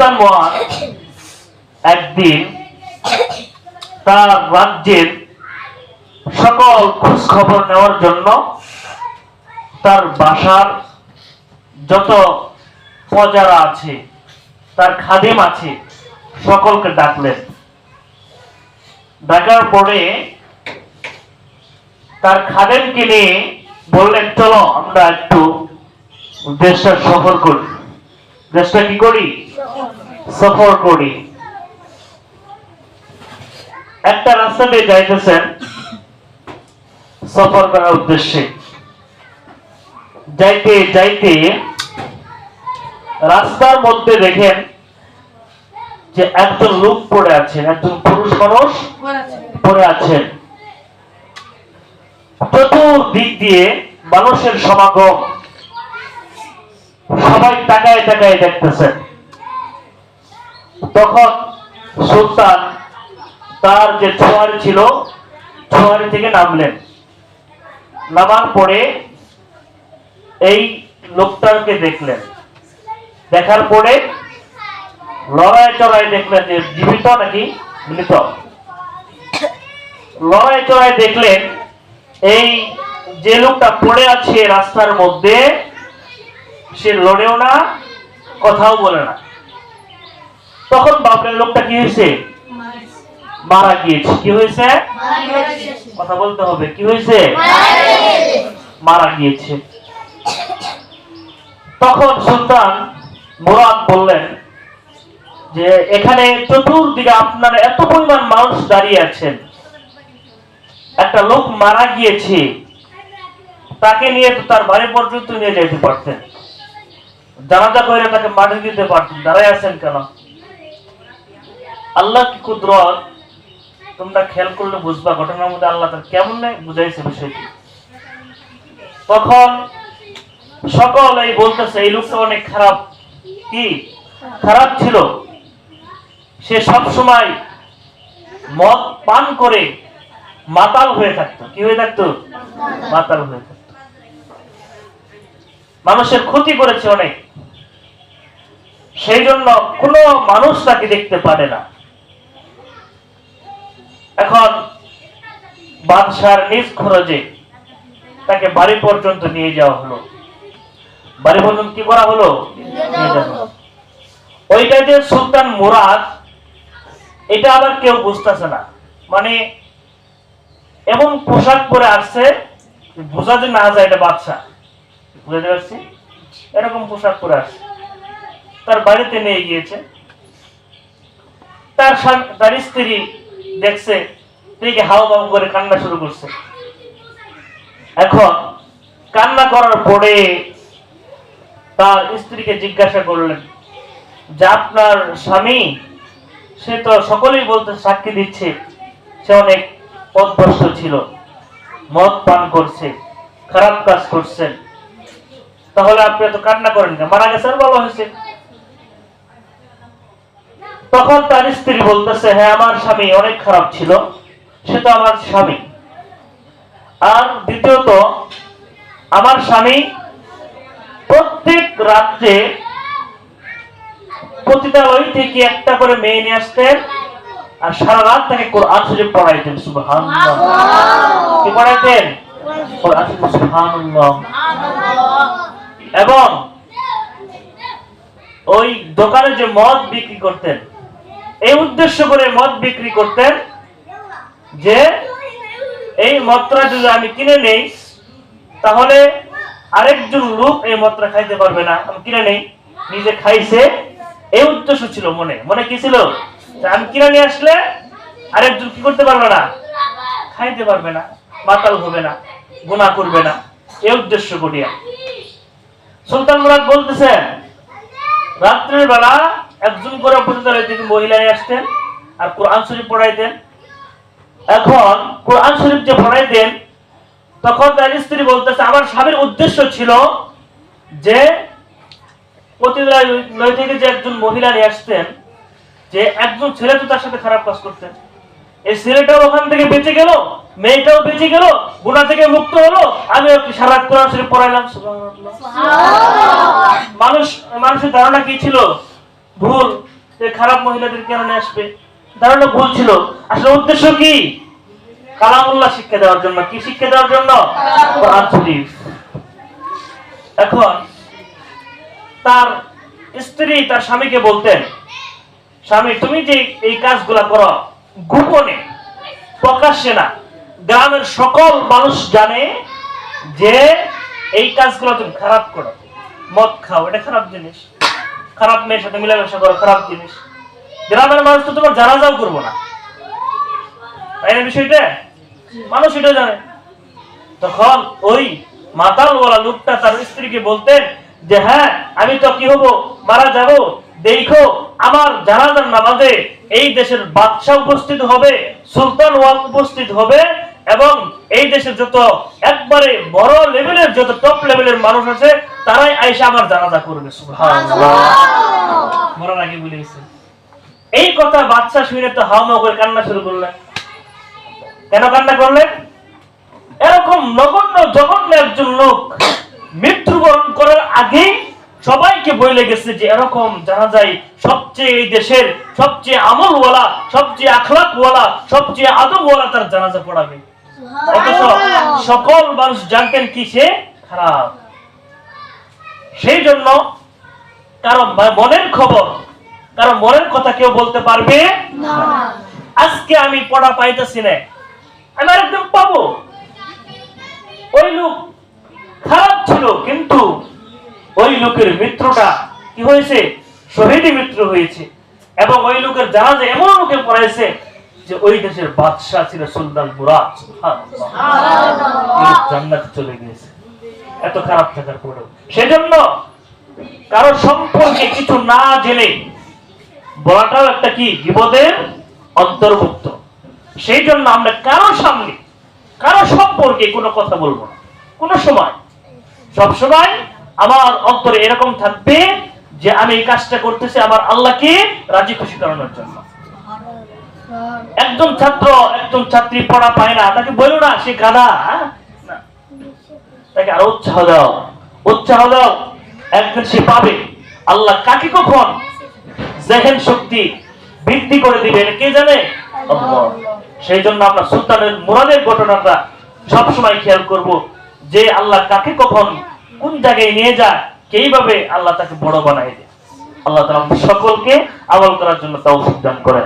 সুলতান মহান একদিন তার রাজ্যের সকল খোঁজ খবর নেওয়ার জন্য তার বাসার যত প্রজারা আছে, তার খাদেম আছে, সকলকে ডাকলেন। ডাকার পরে তার খাদেমকে নিয়ে বললেন, চলো আমরা একটু দেশটা সফর করি। দেশটা কি করি? সফর করি। একটা রাস্তা দিয়ে যাইতেছেন, সফর করার উদ্দেশ্যে। যাইতে যাইতে রাস্তার মধ্যে দেখেন যে একজন লোক পড়ে আছেন, একজন পুরুষ মানুষ পড়ে আছেন। চতুর্দিক দিয়ে মানুষের সমাগম। সবাই তাকায় তাকায় দেখতেছেন তখন সুলতান তার যে ছোয়ারি ছিল, ছোয়ারি থেকে নামলেন। নামার পরে এই লোকটাকে দেখলেন। দেখার পরে লড়াই চড়াই দেখলেন যে জীবিত নাকি মৃত। লড়াই চড়াই দেখলেন এই যে লোকটা পড়ে আছে রাস্তার মধ্যে সে লড়েও না, কথাও বলে না। তখন বাপের লোকটা কি হয়েছে? মারা গিয়েছে। কি হয়েছে? কথা বলতে হবে। কি হয়েছে? মারা গিয়েছে। তখন সুলতান মুরাদ বললেন যে, এখানে চতুর্দিকে আপনার এত পরিমাণ মানুষ দাঁড়িয়ে আছেন। একটা লোক মারা গিয়েছে। তাকে নিয়ে তো তার বাড়ি পর্যন্ত নিয়ে যেতে পারতেন। জানাজা করে তাকে মাটি দিতে পারতেন দাঁড়ায় আছেন কেন? আল্লাহ কি কুদরত? তোমরা খেয়াল করলে বুঝবা, ঘটনার মধ্যে আল্লাহ তার কেমন বুঝাইছে বিষয়টি। তখন সকল এই বলতেছে, এই লোকটা অনেক খারাপ। কি? খারাপ ছিল। সে সব সময় মদ পান করে মাতাল হয়ে থাকতো। কি হয়ে থাকতো? মাতাল হয়ে থাকতো। মানুষের ক্ষতি করেছে অনেক। সেই জন্য কোনো মানুষ তাকে দেখতে পারে না। এখন বাদশার নিজ খরচে তাকে বাড়ি পর্যন্ত নিয়ে যাওয়া হলো। বাড়ি পর্যন্ত কি করা হলো। ওইটা যে সুলতান মুরাদ, এটা আবার কেউ বুঝতেছে না। মানে এমন পোশাক পরে আসছে বোঝা যে না যায় এটা বাদশা বুঝাতে পারছি? এরকম পোশাক পরে আসছে। তার বাড়িতে নিয়ে গিয়েছে। তার তার স্ত্রী দেখছে স্ত্রীকে হাও মাও করে কান্না শুরু করছে। এখন কান্না করার পরে তার স্ত্রীকে জিজ্ঞাসা করলেন, যে আপনার স্বামী, সে তো সকলেই বলতে সাক্ষী দিচ্ছে, সে অনেক পথভ্রষ্ট ছিল, মদ পান করছে, খারাপ কাজ করছেন তাহলে আপনি এত কান্না করেন মারা গেছেন ভালো হয়েছে। তখন তার স্ত্রী বলতেছে হ্যাঁ আমার স্বামী অনেক খারাপ ছিল সে তো আমার স্বামী। আর দ্বিতীয়ত আমার স্বামী প্রত্যেক রাত্রে পতিতালয় থেকে একটা করে মেয়ে নিয়ে আসতেন আর সারা রাত তাকে কোরআন শরীফ পড়াইতেন সুবহানাল্লাহ। কি পড়াইতেন? কোরআন শরীফ এবং ওই দোকানে যে মদ বিক্রি করতেন এই উদ্দেশ্য করে মদ বিক্রি করতেন যে, এই মদটা যদি আমি কিনে নেই, তাহলে আরেকজন লোক এই মদটা খাইতে পারবে না। আমি কিনে নেই। নিজে খাইছে। এই উদ্দেশ্য ছিল মনে। মনে কি ছিল? আমি কিনে নিয়ে আসলে আরেকজন কি করতে পারবে না? খাইতে পারবে না মাতাল হবে না গুণা করবে না। এই উদ্দেশ্য করিয়া। সুলতান মুরাদ বলতেছেন, রাত্রের বেলা একজন করে পতিতালয় থেকে মহিলায় আসতেন আর কোরআন শরীফ পড়াইতেন। এখন কোরআন শরীফ যে পড়াইতেন তখন তার স্ত্রী বলতেছে আমার স্বামীর উদ্দেশ্য ছিল যে পতিতালয় থেকে যে একজন মহিলা নিয়ে আসতেন যে একজন ছেলে তো তার সাথে খারাপ কাজ করতেন। এই ছেলেটাও ওখান থেকে বেঁচে গেল মেয়েটাও বেঁচে গেল গুণা থেকে মুক্ত হলো। আমি একটু সারা কোরআন শরীফ পড়াইলাম? মানুষ মানুষের ধারণা কি ছিল? ভুল খারাপ মহিলাদের কেন আসবে? ধারণা ভুল ছিল। আসলে উদ্দেশ্য কি? কালামুল্লাহ শিক্ষা দেওয়ার জন্য। কি শিক্ষা দেওয়ার জন্য? কোরআন শরীফ। এখন, তার স্ত্রী তার স্বামীকে বলতেন, স্বামী, তুমি যে এই কাজগুলা করো, গোপনে, প্রকাশ্যে না, গ্রামের সকল মানুষ জানে যে এই কাজগুলো তুমি খারাপ করো। মদ খাও, এটা খারাপ জিনিস। খারাপ মেয়ের সাথে মিলামেশা করো খারাপ জিনিস। গ্রামের মানুষ তো তোমার জানাজাও করব না। তাই না বিষয়টা? মানুষ এটা জানে। তখন ওই মাতালওয়ালা লোকটা তার স্ত্রীকে বলতেন যে হ্যাঁ আমি তো কি হব? মারা যাব? দেখো, আমার জানাজার নামাজে এই দেশের বাদশাহ উপস্থিত হবে, সুলতান ওয়াল উপস্থিত হবে এবং এই দেশের যত একবারে বড় লেভেলের যত টপ লেভেলের মানুষ আছে তারাই আইসা আমার জানাজা করবে মরার আগে বলে গেছে এই কথা বাচ্চা শুনে তো হাওমা করে কান্না শুরু করলেন কেন কান্না করলেন এরকম নগণ্য জঘন্য একজন লোক মৃত্যুবরণ করার আগেই সবাইকে বলে গেছে যে এরকম জানা যায় সবচেয়ে এই দেশের সবচেয়ে আমলওয়ালা সবচেয়ে আখলাকওয়ালা সবচেয়ে আদবওয়ালা তার জানাজা পড়াবে। অথচ সকল মানুষ জানতেন কি সে খারাপ। সেই জন্য কারও মনের খবর কারও মনের কথা কেউ বলতে পারবে না। আজকে আমি পড়া পাইতেছি না। আমি আরেকদিন পাবো। ওই লোক খারাপ ছিল কিন্তু ওই লোকের মিত্রটা কি হয়েছে? শহীদী মিত্র হয়েছে। এবং ওই লোকের জাহাজে এমন লোকে পড়াইছে যে ওই দেশের বাদশাহ ছিল সুলতান মুরাদ চলে গিয়েছে। এত খারাপ থাকার পরেও। সেজন্য কারও সম্পর্কে কিছু না জেনে বলাটাও একটা কি? বিপদের অন্তর্ভুক্ত। সেই জন্য আমরা কারও সামনে, কারও সম্পর্কে কোনো কথা বলব না। কোনো সময়। সব সময় আমার অন্তরে এরকম থাকবে যে আমি এই কাজটা করতেছি আমার আল্লাহকে রাজি খুশি করানোর জন্য। একজন ছাত্র একজন ছাত্রী পড়া পায় না। তাকে বলো না, সে গাধা হ্যাঁ? তাকে আরও উৎসাহ দাও উৎসাহ দাও। একদিন সে পাবে। আল্লাহ কাকে কখন? জেহেন শক্তি বৃদ্ধি করে দিবে এটা কে জানে? সেই জন্য আমরা সুলতানের মুরাদের ঘটনাটা সবসময় খেয়াল করব যে আল্লাহ কাকে কখন, কোন জায়গায় নিয়ে যায় কীভাবে আল্লাহ তাকে বড় বানাই দেয়। আল্লাহ আমাদের সকলকে আমল করার জন্য তৌফিক দান করেন।